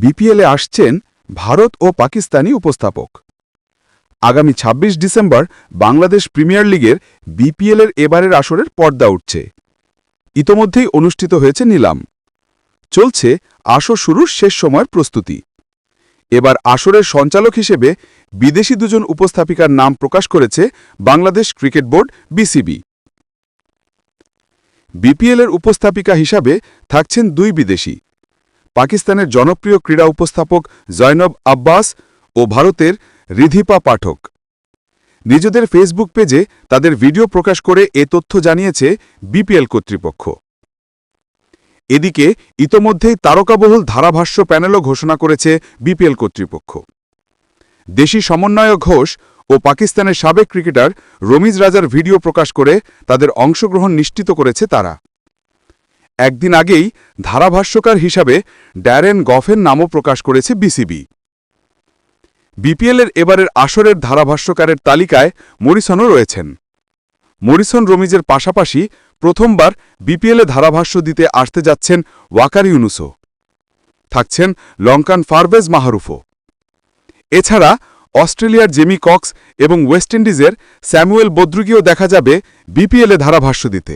বিপিএলে আসছেন ভারত ও পাকিস্তানি উপস্থাপক। আগামী ২৬ ডিসেম্বর বাংলাদেশ প্রিমিয়ার লিগের বিপিএলের এবারের আসরের পর্দা উঠছে। ইতোমধ্যেই অনুষ্ঠিত হয়েছে নিলাম। চলছে আসর শুরুর শেষ সময়ের প্রস্তুতি। এবার আসরের সঞ্চালক হিসেবে বিদেশি দুজন উপস্থাপিকার নাম প্রকাশ করেছে বাংলাদেশ ক্রিকেট বোর্ড বিসিবি। বিপিএলের উপস্থাপিকা হিসাবে থাকছেন দুই বিদেশি। পাকিস্তানের জনপ্রিয় ক্রীড়া উপস্থাপক জয়নব আব্বাস ও ভারতের রিধিপা পাঠক। নিজেদের ফেসবুক পেজে তাদের ভিডিও প্রকাশ করে এ তথ্য জানিয়েছে বিপিএল কর্তৃপক্ষ। এদিকে ইতোমধ্যেই তারকাবহুল ধারাভাষ্য প্যানেলও ঘোষণা করেছে বিপিএল কর্তৃপক্ষ। দেশি সমন্বয়ক ঘোষ ও পাকিস্তানের সাবেক ক্রিকেটার রমিজ রাজার ভিডিও প্রকাশ করে তাদের অংশগ্রহণ নিশ্চিত করেছে তারা। একদিন আগেই ধারাভাষ্যকার হিসাবে ড্যারেন গফের নামও প্রকাশ করেছে বিসিবি। বিপিএলের এবারের আসরের ধারাভাষ্যকারের তালিকায় মরিসনও রয়েছেন। মরিসন রমিজের পাশাপাশি প্রথমবার বিপিএলে ধারাভাষ্য দিতে আসতে যাচ্ছেন ওয়াকার ইউনুসও। থাকছেন লঙ্কান ফারভেজ মাহরুফও। এছাড়া অস্ট্রেলিয়ার জেমি কক্স এবং ওয়েস্ট ইন্ডিজের স্যামুয়েল বদ্রুগিও দেখা যাবে বিপিএলে ধারাভাষ্য দিতে।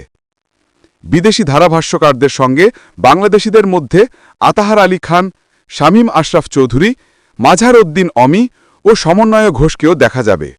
বিদেশি ধারাভাষ্যকারদের সঙ্গে বাংলাদেশিদের মধ্যে আতাহার আলী খান, শামীম আশরাফ চৌধুরী মাঝার উদ্দিন অমি ও সমন্বয় ঘোষকেও দেখা যাবে।